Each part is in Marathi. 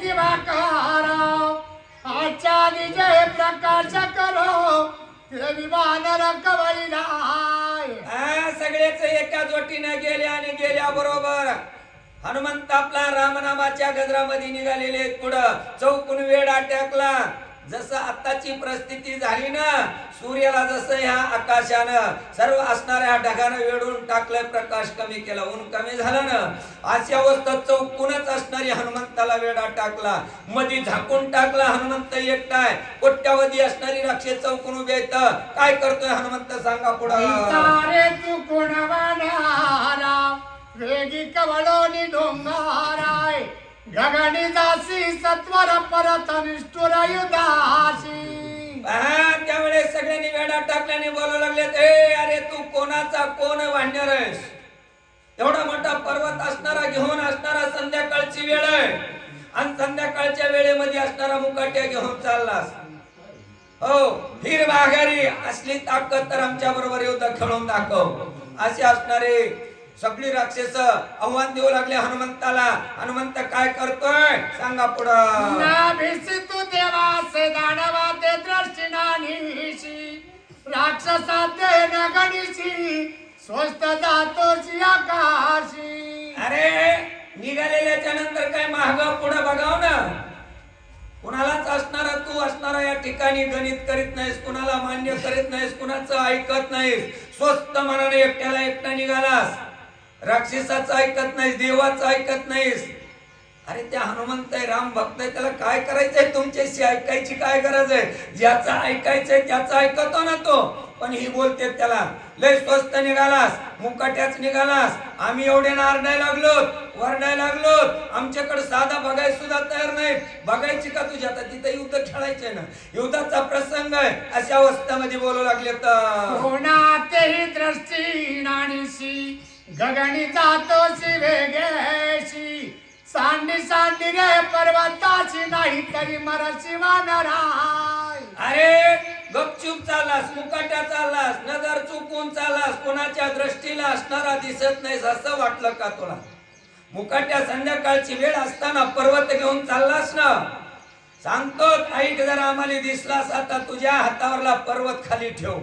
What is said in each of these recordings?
दिवाकार आजच्या विजय प्रकाश करो ते विमान कवळीलाय सगळेच एका जोटीने गेले आणि गेल्या बरोबर हनुमंत आपला रामनामाच्या गजरामध्ये निघालेले आहेत पुढं. चौकून वेडा टाकला. जसं आताची परिस्थिती झाली ना सूर्याला जसं ह्या आकाशानं सर्व असणाऱ्या ढगानं वेडून टाकलं प्रकाश कमी केला ऊन कमी झालं ना अशी अवस्था चौकून असणारी हनुमंताला वेडा टाकला. मधी झाकून टाकला हनुमंत एकटाय. कोट्यावधी असणारी राक्षस चौकून उभे काय करतोय हनुमंत? सांगा पुढं. गगनी जासी सत्वर परत निष्ठुर पहा, त्यावेळेस सगळ्यांनी वेडा टाकल्याने बोलू लागले ए अरे तू कोणाचा? कोण वाढणार आहेस एवढा मोठा पर्वत असणारा घेऊन संध्याकाळची वेळ आहे. आणि संध्याकाळच्या वेळेमध्ये असणारा मुकाट्या घेऊन चाललास. हो फिर माघारी असली ताकद तर आमच्या बरोबर येऊ खेळून दाखव. असे असणारे सगळी राक्षस आव्हान देऊ लागले हनुमंताला. हनुमंत काय करतोय? सांगा पुढं. तू देवासे दानवा ते दृष्टीनानीशी राक्षसा ते नगणीशी स्वस्त जातोची आकाशी. निघालेल्याच्या नंतर काय महाग पुढे बघाव ना? कुणालाच असणारा तू असणारा या ठिकाणी गणित करीत नाहीस कुणाला मान्य करीत नाहीस कुणाचं ऐकत नाहीस. स्वस्त मनाने एकट्याला एकटा निघालास. राक्षसाचं ऐकत नाहीस देवाचं ऐकत नाहीस. अरे त्या हनुमंत आहे राम भक्त आहे त्याला काय करायचंय? तुमच्याशी ऐकायची काय गरज आहे? ज्याचं ऐकायचंय त्याचं ऐकतो ना तो. पण ही बोलते त्याला लय स्वस्त निघालास मुकाट्याच निघालास आम्ही एवढे नारडाय लागलो वरडाय लागलो आमच्याकडे साधा बघाय सुद्धा तयार नाही बघायची का तुझ्या आता तिथे युद्ध खेळायचंय ना. युद्धाचा प्रसंग आहे अशा अवस्थेमध्ये बोलू लागले तर. कोणातेही दृष्टी नाणीशी? गगनी जातोशी वेगेशी सांडी सांडी रे पर्वताची नाही तरी मरशी वानराय. अरे गपचूप चाललास मुकाट्या चाललास नजर चुकून चाललास कोणाच्या दृष्टीला असणारा दिसत नाही असं वाटलं का तुला? मुकाट्या संध्याकाळची वेळ असताना पर्वत घेऊन चाललास ना? सांगतो ऐक जर आम्हाला दिसलास आता तुझ्या हातावरला पर्वत खाली ठेव.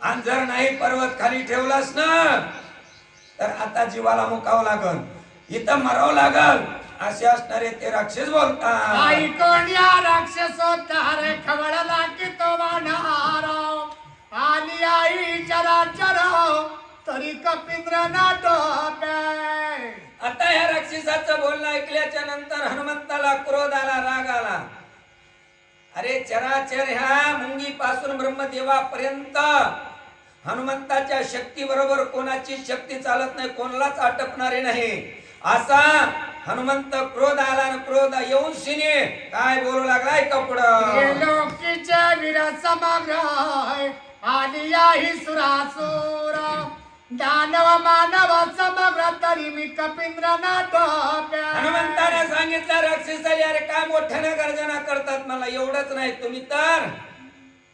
आणि जर नाही पर्वत खाली ठेवलास ना तर आता जीवाला मुकावं लागल. इथं मरावं लागल. असे असणारे ते राक्षस बोलतात. आई या राक्षस होता रे तो आणि आली आई चरा चराव तरी कपिंद्र नाटोपे आता ह्या राक्षसाचं बोलणं ऐकल्याच्या नंतर हनुमंताला क्रोध आला राग आला अरे चराचर ह्या मुंगी पासून ब्रह्मदेवापर्यंत हनुमंताच्या शक्ती बरोबर कोणाची शक्ती चालत नाही कोणालाच आटपणारे नाही. असा हनुमंत क्रोध आला आणि क्रोध येऊन शिने काय बोलू लागलाय का पुढं लोकीच्या वीर समग्र आली आई सुरासुर. दानव मानव समग्र तरी मी कपिंद्र नाटोपे हनुमंताने सांगितलं राक्षसाली अरे काय मोठ्याने गर्जना करतात मला एवढंच नाही. तुम्ही तर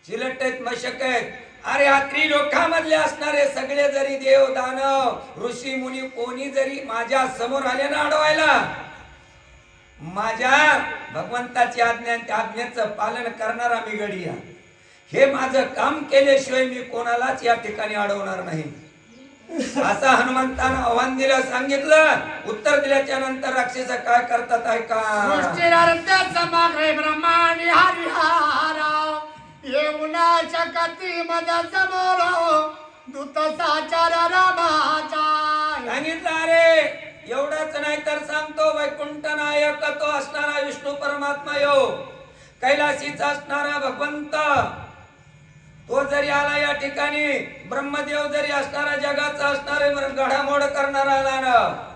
चिलट आहेत मशक आहेत अरे हा त्रिलोकामधले असणारे सगळे जरी देव दानव ऋषी मुनी कोणी जरी माझ्यासमोर आले ना अडवायला? माझ्या भगवंताची आज्ञा त्या आज्ञेचं पालन करणारा मी गडिया. हे माझं काम केल्याशिवाय मी कोणालाच या ठिकाणी अडवणार नाही. असं हनुमंतानं आव्हान दिलं सांगितलं. उत्तर दिल्याच्या नंतर राक्षस काय करतात ऐका ब्रह्मा. कती शकती समोर दूत साचार सांगितलं अरे एवढंच नाही तर सांगतो वैकुंठ नायक तो असणारा विष्णू परमात्मा यो. कैलासीचा असणारा भगवंत. तो जरी आला या ठिकाणी ब्रह्मदेव जरी असणारा जगाचा असणारे घडामोड करणारा आला ना.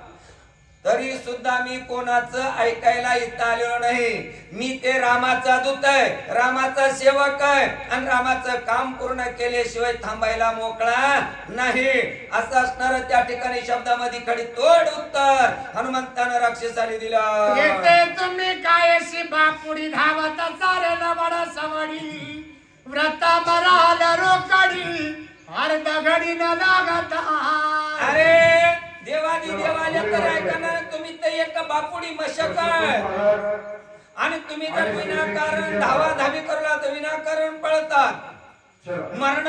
तरी सुद्धा मी कोणाचं ऐकायला इथं आलेलो नाही. मी ते रामाचा दूत आहे. रामाचा सेवक आहे. आणि रामाचं काम पूर्ण केल्याशिवाय थांबायला मोकळा नाही. असं असणार त्या ठिकाणी शब्दामध्ये खडी तोड उत्तर. हनुमंतानं राक्षसाने दिलं. तुम्ही काय बापुडी धावत सारे लवड सवडी? व्रत मराल रोकडी. अर्ध घडी न लागत अरे! देवादी देवाल्या तर ऐकणार तुम्ही तर एक बापुडी मशक आणि तुम्ही जर विनाकारण धावा धावी करला तर विनाकारण पळतात. मरण